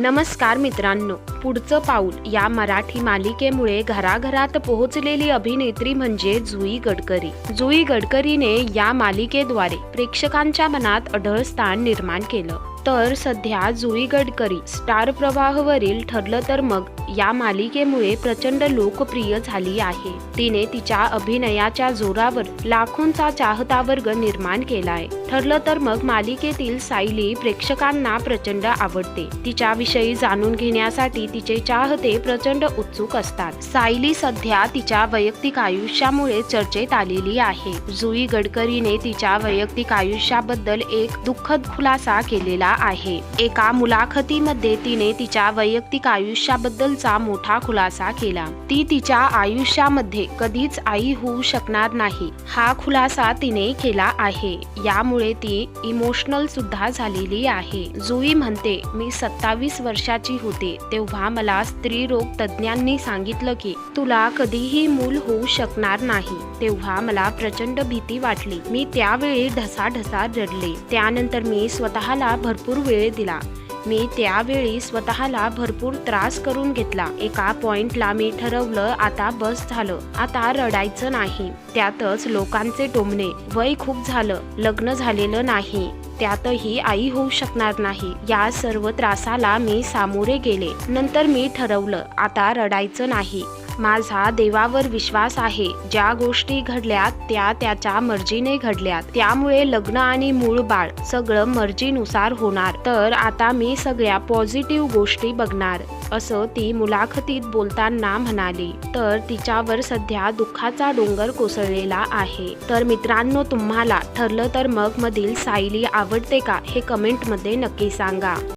नमस्कार मित्रांनो पुढचं पाऊल या मराठी मालिकेमुळे घराघरात पोहोचलेली अभिनेत्री म्हणजे जुई गडकरी. जुई गडकरीने या मालिकेद्वारे प्रेक्षकांच्या मनात अढळ स्थान निर्माण केलं. तर सध्या जुई गडकरी स्टार प्रवाहवरील ठरलं तर मग या मालिकेमुळे प्रचंड लोकप्रिय झाली आहे. तिने तिच्या अभिनयाच्या जोरावर लाखोंचा चाहता वर्ग निर्माण केलाय. ठरलं तर मग मालिकेतील सायली प्रेक्षकांना प्रचंड आवडते. तिच्याविषयी जाणून घेण्यासाठी तिचे चाहते प्रचंड उत्सुक असतात. सायली सध्या तिच्या वैयक्तिक आयुष्यामुळे चर्चेत आलेली आहे. जुई गडकरीने तिच्या वैयक्तिक आयुष्याबद्दल एक दुःखद खुलासा केलेला आहे. एका मुलाखतीमध्ये तिने तिच्या वैयक्तिक आयुष्याबद्दलचा मोठा खुलासा केला. ती तिच्या आयुष्यामध्ये कधीच आई होऊ शकणार नाही. हा खुलासा तिने केला आहे. यामुळे ती इमोशनल सुद्धा झालेली आहे. जुई म्हणते मी सत्तावीस वर्षाची होते. तेव्हा मला स्त्री रोग तज्ज्ञांनी सांगितलं की तुला कधीही मूल होऊ शकणार नाही. तेव्हा मला प्रचंड भीती वाटली. मी त्यावेळी ढसाढसा रडले. त्यानंतर मी स्वतःला भरपूर वेळ दिला. मी त्यावेळी स्वतःला भरपूर त्रास करून घेतला. एका पॉइंटला मी ठरवलं आता बस झालं. आता रडायचं नाही. त्यातच लोकांचे टोमणे वय खूप झालं. लग्न झालेलं नाही. त्यातही आई होऊ शकणार नाही. या सर्व त्रासाला मी सामोरे गेले. नंतर मी ठरवलं आता रडायचं नाही. माझा देवावर विश्वास आहे. ज्या गोष्टी घडल्या त्या त्याच्या मर्जीने घडल्या त्यामुळे लग्न आणि मूळ बाळ सगळं मर्जीनुसार होणार. तर आता मी सगळ्या पॉझिटिव्ह गोष्टी बघणार असं ती मुलाखतीत बोलताना म्हणाली. तर तिच्यावर सध्या दुःखाचा डोंगर कोसळलेला आहे. तर मित्रांनो तुम्हाला ठरलं तर मग मधील सायली आवडते का हे कमेंटमध्ये नक्की सांगा.